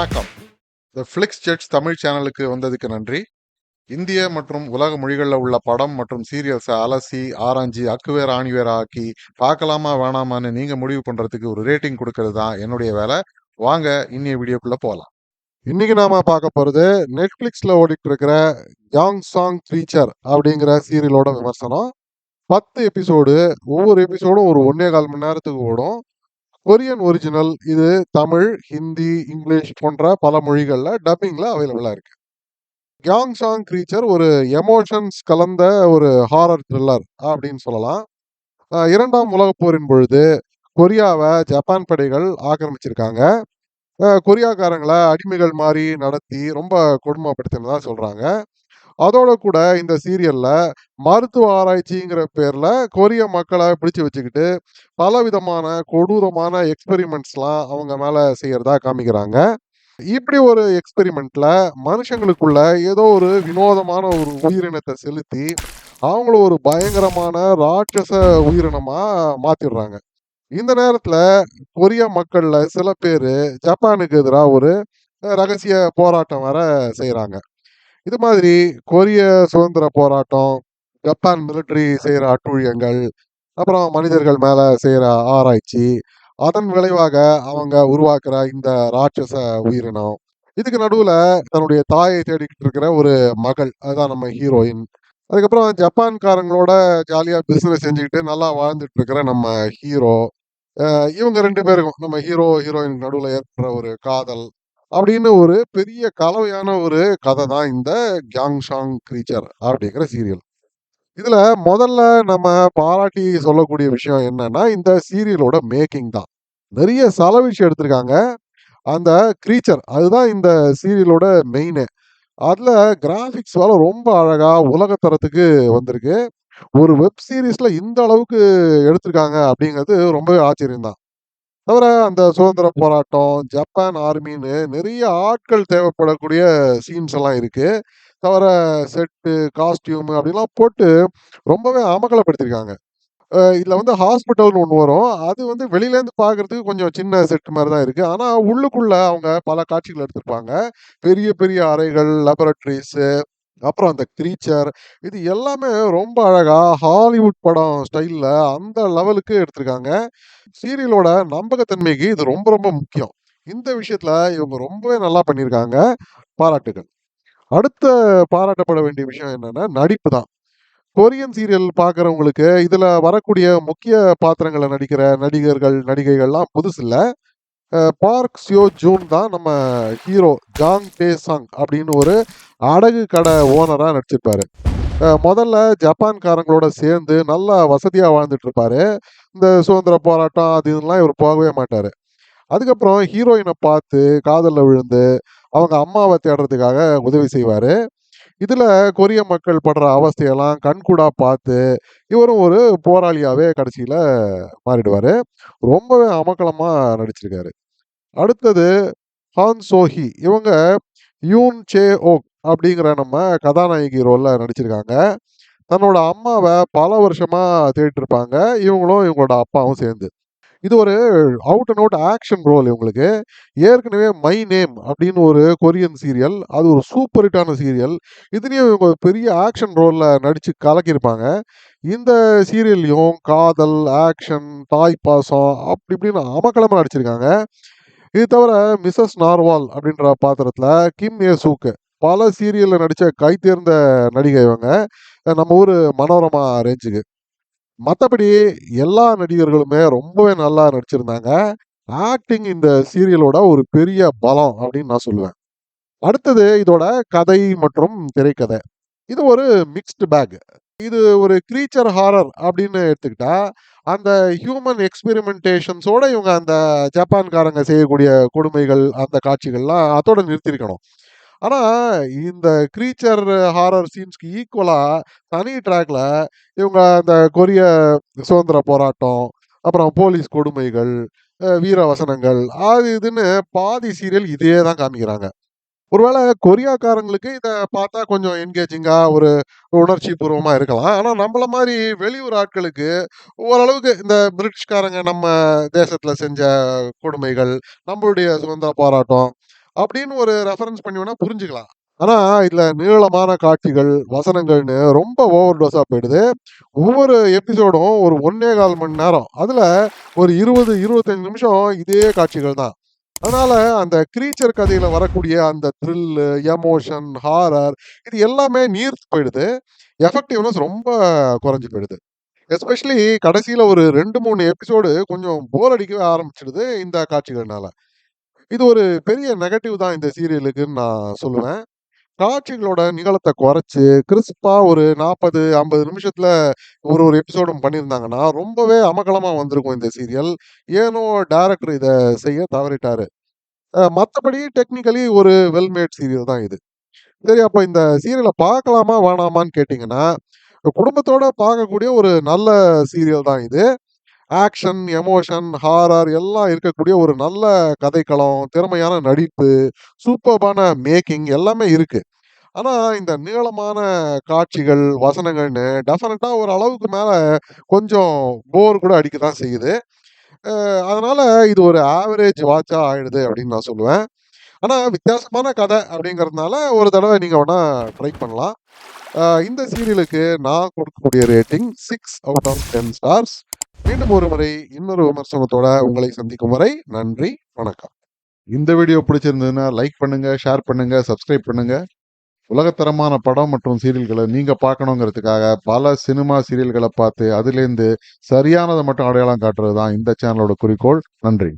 வணக்கம். த ஃப்ளிக்ஸ் ஜெட்ஸ் தமிழ் சேனலுக்கு வந்ததுக்கு நன்றி. இந்திய மற்றும் உலக மொழிகளில் உள்ள படம் மற்றும் சீரியல்ஸை அலசி ஆராய்ஞ்சி அக்குவேர் ஆணிவேர் ஆக்கி பார்க்கலாமா வேணாமான்னு நீங்கள் முடிவு பண்ணுறதுக்கு ஒரு ரேட்டிங் கொடுக்கறது தான் என்னுடைய வேலை. வாங்க இன்னைய வீடியோக்குள்ளே போகலாம் இன்னைக்கு நாம பார்க்க போகிறது நெட்ஃப்ளிக்ஸில் ஓடிட்டு இருக்கிற யாங் சாங் ஃபீச்சர் அப்படிங்கிற சீரியலோட விமர்சனம். பத்து எபிசோடு ஒவ்வொரு எபிசோடும் ஒரு ஒன்றே கால் மணி நேரத்துக்கு ஓடும். கொரியன் ஒரிஜினல் இது தமிழ் ஹிந்தி இங்கிலீஷ் போன்ற பல மொழிகளில் டப்பிங்கில் அவைலபிளாக இருக்கு. கியாங் சாங் க்ரீச்சர் ஒரு எமோஷன்ஸ் கலந்த ஒரு ஹாரர் த்ரில்லர் அப்படின்னு சொல்லலாம். இரண்டாம் உலகப் போரின் பொழுது கொரியாவை ஜப்பான் படைகள் ஆக்கிரமிச்சிருக்காங்க. கொரியாக்காரங்களை அடிமைகள் மாதிரி நடத்தி ரொம்ப கொடுமைப்படுத்தினதாக சொல்கிறாங்க அதோட கூட இந்த சீரியல்ல மருத்துவ ஆராய்ச்சிங்கிற பேர்ல கொரிய மக்களை பிடிச்சு வச்சுக்கிட்டு பல விதமான கொடூரமான எக்ஸ்பெரிமெண்ட்ஸ்லாம் அவங்க மேல செய்யறதா காமிக்கிறாங்க. இப்படி ஒரு எக்ஸ்பெரிமெண்ட்ல மனுஷங்களுக்குள்ள ஏதோ ஒரு வினோதமான ஒரு உயிரினத்தை செலுத்தி அவங்கள ஒரு பயங்கரமான ராட்சச உயிரினமா மாத்திடுறாங்க. இந்த நேரத்துல கொரிய மக்கள்ல சில பேர் ஜப்பானுக்கு எதிராக ஒரு ரகசிய போராட்டம் வர செய்யறாங்க இது மாதிரி கொரிய சுதந்திர போராட்டம் ஜப்பான் மிலிட்டரி செய்கிற அட்டூழியங்கள் அப்புறம் மனிதர்கள் மேலே செய்கிற ஆராய்ச்சி அதன் விளைவாக அவங்க உருவாக்குற இந்த ராட்சச உயிரினம். இதுக்கு நடுவில் தன்னுடைய தாயை தேடிக்கிட்டு இருக்கிற ஒரு மகள் அதுதான் நம்ம ஹீரோயின் அதுக்கப்புறம் ஜப்பான்காரங்களோட ஜாலியாக பிஸ்னஸ் செஞ்சுக்கிட்டு நல்லா வாழ்ந்துட்டு இருக்கிற நம்ம ஹீரோ இவங்க ரெண்டு பேருக்கும் நம்ம ஹீரோ ஹீரோயின் நடுவில் ஏற்படுற ஒரு காதல். அப்படின்னு ஒரு பெரிய கலவையான ஒரு கதை தான் இந்த கியாங் ஷாங் க்ரீச்சர் அப்படிங்கிற சீரியல் இதுல முதல்ல நம்ம பாராட்டி சொல்லக்கூடிய விஷயம் என்னன்னா இந்த சீரியலோட மேக்கிங் தான். நிறைய செலவிச்சு எடுத்திருக்காங்க. அந்த க்ரீச்சர் அதுதான் இந்த சீரியலோட மெயின் அதில் கிராஃபிக்ஸ் வேலை ரொம்ப அழகாக உலகத்தரத்துக்கு வந்திருக்கு. ஒரு வெப் சீரிஸில் இந்த அளவுக்கு எடுத்திருக்காங்க அப்படிங்கிறது ரொம்பவே ஆச்சரியம்தான். தவிர அந்த சுதந்திர போராட்டம் ஜப்பான் ஆர்மின்னு நிறைய ஆட்கள் தேவைப்படக்கூடிய சீன்ஸ் எல்லாம் இருக்கு. தவிர செட்டு காஸ்டியூம் அப்படிலாம் போட்டு ரொம்பவே அமகலப்படுத்திருக்காங்க இதில் வந்து ஹாஸ்பிட்டல்னு ஒன்று வரும். அது வந்து வெளியிலேருந்து பார்க்குறதுக்கு கொஞ்சம் சின்ன செட் மாதிரி தான் இருக்குது ஆனால் உள்ளுக்குள்ளே அவங்க பல காட்சிகள் எடுத்திருப்பாங்க. பெரிய பெரிய அறைகள் லெபரட்டரிஸு அப்புறம் அந்த க்ரீச்சர் இது எல்லாமே ரொம்ப அழகா ஹாலிவுட் படம் ஸ்டைலில் அந்த லெவலுக்கு எடுத்திருக்காங்க. சீரியலோட நம்பகத்தன்மைக்கு இது ரொம்ப ரொம்ப முக்கியம். இந்த விஷயத்துல இவங்க ரொம்பவே நல்லா பண்ணியிருக்காங்க. பாராட்டுகள். அடுத்த பாராட்டப்பட வேண்டிய விஷயம் என்னன்னா நடிப்பு தான். கொரியன் சீரியல் பார்க்குறவங்களுக்கு இதில் வரக்கூடிய முக்கிய பாத்திரங்களை நடிக்கிற நடிகர்கள் நடிகைகள்லாம் புதுசு இல்லை பார்க் சியோ ஜூன் தான் நம்ம ஹீரோ ஜாங் டே சாங் அப்படின்னு ஒரு அடகு கடை ஓனராக நடிச்சிருப்பாரு. முதல்ல ஜப்பான்காரங்களோட சேர்ந்து நல்லா வசதியாக வாழ்ந்துட்டு இருப்பாரு இந்த சுதந்திர போராட்டம் அது இதெல்லாம் இவர் போகவே மாட்டார். அதுக்கப்புறம் ஹீரோயினை பார்த்து காதலில் விழுந்து அவங்க அம்மாவை தேடுறதுக்காக உதவி செய்வார். இதில் கொரிய மக்கள் படுற அவஸ்தையெல்லாம் கண்கூடாக பார்த்து இவரும் ஒரு போராளியாகவே கடைசியில் மாறிடுவார். ரொம்பவே அமக்கலமாக நடிச்சிருக்காரு. அடுத்தது ஹான் சோஹி இவங்க யூன் சே ஓக் அப்படிங்கிற நம்ம கதாநாயகி ரோலில் நடிச்சிருக்காங்க. தன்னோட அம்மாவை பல வருஷமாக தேடிட்டு இருப்பாங்க. இவங்களும் இவங்களோட அப்பாவும் சேர்ந்து. இது ஒரு out and out action role இவங்களுக்கு. ஏற்கனவே மை நேம் அப்படின்னு ஒரு கொரியன் சீரியல் அது ஒரு சூப்பர் ஹிட்டான சீரியல் இதுலேயும் இவங்க பெரிய ஆக்ஷன் ரோலில் நடித்து கலக்கியிருப்பாங்க. இந்த சீரியல்லையும் காதல் ஆக்ஷன் தாய் பாசம் அப்படி இப்படின்னு அமக்கலமாக நடிச்சிருக்காங்க. இது தவிர மிஸ்ஸஸ் நார்வால் அப்படின்ற பாத்திரத்தில் கிம் ஏ சூக்கு பல சீரியலில் நடித்த கைத்தேர்ந்த நடிகை இவங்க. நம்ம ஊர் மனோரமா ரேஞ்சுக்கு மற்றபடி எல்லா நடிகர்களுமே ரொம்பவே நல்லா நடிச்சிருந்தாங்க. ஆக்டிங் இந்த சீரியலோட ஒரு பெரிய பலம் அப்படின்னு நான் சொல்லுவேன். அடுத்தது இதோட கதை மற்றும் திரைக்கதை. இது ஒரு மிக்ஸ்டு பேக் இது ஒரு க்ரீச்சர் ஹாரர் அப்படின்னு எடுத்துக்கிட்டா அந்த ஹியூமன் எக்ஸ்பெரிமெண்டேஷன்ஸோட இவங்க அந்த ஜப்பான்காரங்க செய்யக்கூடிய கொடுமைகள் அந்த காட்சிகள்லாம் அதோட நிறுத்திருக்கணும். ஆனால் இந்த க்ரீச்சர் ஹாரர் சீன்ஸ்க்கு ஈக்குவலாக தனி ட்ராக்ல இவங்க அந்த கொரிய சுதந்திர போராட்டம் அப்புறம் போலீஸ் கொடுமைகள் வீர வசனங்கள் அது இதுன்னு பாதி சீரியல் இதே தான் காமிக்கிறாங்க ஒருவேளை கொரியாக்காரங்களுக்கு இதை பார்த்தா கொஞ்சம் என்கேஜிங்காக ஒரு உணர்ச்சி பூர்வமாக இருக்கலாம். ஆனால் நம்மள மாதிரி வெளியூர் ஆட்களுக்கு ஓரளவுக்கு இந்த பிரிட்டிஷ்காரங்க நம்ம தேசத்தில் செஞ்ச கொடுமைகள், நம்மளுடைய சுதந்திர போராட்டம், அப்படின்னு ஒரு ரெஃபரன்ஸ் பண்ணி வேணா புரிஞ்சுக்கலாம். ஆனா, இதுல நீளமான காட்சிகள், வசனங்கள்னு ரொம்ப ஓவர் டோஸா போயிடுது. ஒவ்வொரு எபிசோடும் ஒரு 1 1/4 மணி நேரம். அதுல ஒரு 20, 25 நிமிஷம் இதே காட்சிகள் தான். அதனால அந்த கிரீச்சர் கதையில வரக்கூடிய அந்த த்ரில்லு, எமோஷன், ஹாரர் இது எல்லாமே நீர்த்து போயிடுது. எஃபெக்டிவ்னஸ் ரொம்ப குறைஞ்சு போயிடுது. எஸ்பெஷலி கடைசியில ஒரு 2, 3 எபிசோடு கொஞ்சம் போர் அடிக்கவே ஆரம்பிச்சிடுது இந்த காட்சிகள்னால. இது ஒரு பெரிய நெகட்டிவ் தான் இந்த சீரியலுக்குன்னு நான் சொல்லுவேன். காட்சிகளோட நீளத்தை குறைச்சி கிறிஸ்பா ஒரு 40, 50 நிமிஷத்துல ஒரு ஒரு எபிசோடும் பண்ணியிருந்தாங்கன்னா, ரொம்பவே அமகலமாக வந்திருக்கும் இந்த சீரியல். ஏனோ டேரக்டர் இதை செய்ய தவறிட்டாரு. மற்றபடி டெக்னிக்கலி ஒரு வெல்மேட் சீரியல் தான் இது. சரி அப்போ இந்த சீரியலை பார்க்கலாமா, வேணாமான்னு கேட்டிங்கன்னா குடும்பத்தோட பார்க்கக்கூடிய ஒரு நல்ல சீரியல் தான் இது. ஆக்ஷன், எமோஷன், ஹாரர் எல்லாம் இருக்கக்கூடிய ஒரு நல்ல கதைக்களம், திறமையான நடிப்பு, சூப்பர்பான மேக்கிங் எல்லாமே இருக்குது ஆனால் இந்த நீளமான காட்சிகள், வசனங்கள்னு டெஃபினட்டாக ஒரு அளவுக்கு மேலே கொஞ்சம் போர் கூட அடிக்க தான் செய்யுது. அதனால் இது ஒரு ஆவரேஜ் வாட்சாக ஆயிடுது அப்படின்னு நான் சொல்லுவேன். ஆனால் வித்தியாசமான கதை அப்படிங்கிறதுனால ஒரு தடவை நீங்கள் வேணா ட்ரை பண்ணலாம். இந்த சீரியலுக்கு நான் கொடுக்கக்கூடிய rating six out of 10 stars. மீண்டும் ஒரு முறை இன்னொரு விமர்சனத்தோட உங்களை சந்திக்கும் வரை நன்றி, வணக்கம். இந்த வீடியோ பிடிச்சிருந்ததுன்னா லைக் பண்ணுங்க, ஷேர் பண்ணுங்க, சப்ஸ்கிரைப் பண்ணுங்க. உலகத்தரமான படம் மற்றும் சீரியல்களை நீங்க பார்க்கணுங்கிறதுக்காக பல சினிமா சீரியல்களை பார்த்து அதுலேருந்து சரியானதை மட்டும் அடையாளம் காட்டுறது தான் இந்த சேனலோட குறிக்கோள். நன்றி.